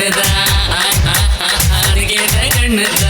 கண்ணுதான். அருகேத கண்ணுதான்.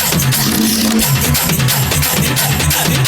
நின்ன நின்ன நின்ன நின்ன